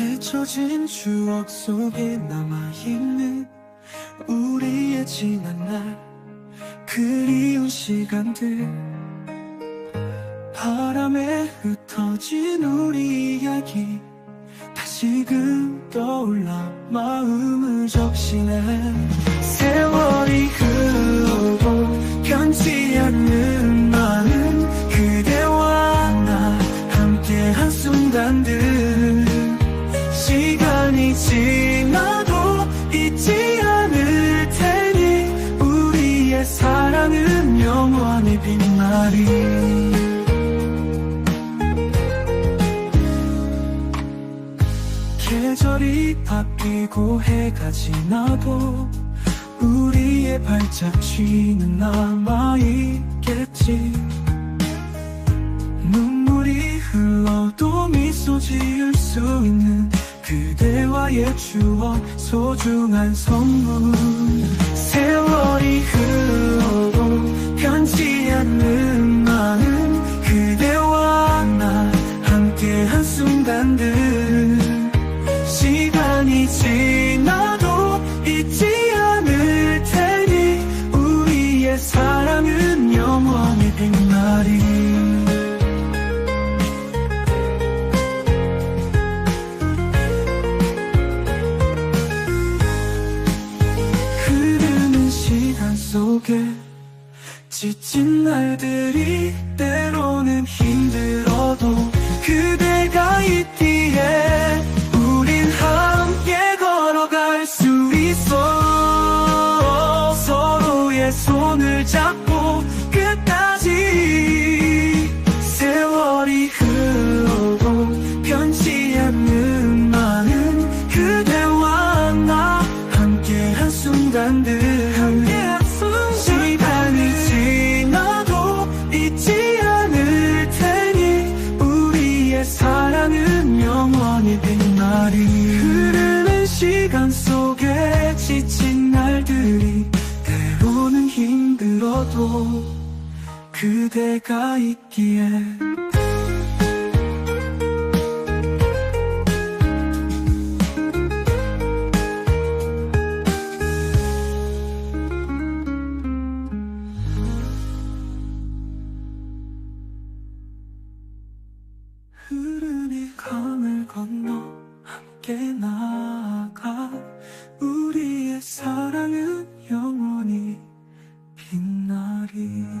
잊혀진 추억 속에 남아있는 우리의 지난 날 그리운 시간들. 바람에 흩어진 우리 이야기 다시금 떠올라 마음을 적시네. 세월이 흐 영원히 빛나리 계절이 바뀌고 해가 지나도 우리의 발자취는 남아있겠지. 눈물이 흘러도 미소 지을 수 있는 그대와의 추억 소중한 선물 지나도 잊지 않을 테니 우리의 사랑은 영원히 빛나리. 흐르는 시간 속에 지친 날들이 때 서로의 손을 잡고 끝까지 세월이 흐르 있어도 그대가 있기에 흐르는 강을 건너 함께 나아가 우리의 사랑은 영원히 King.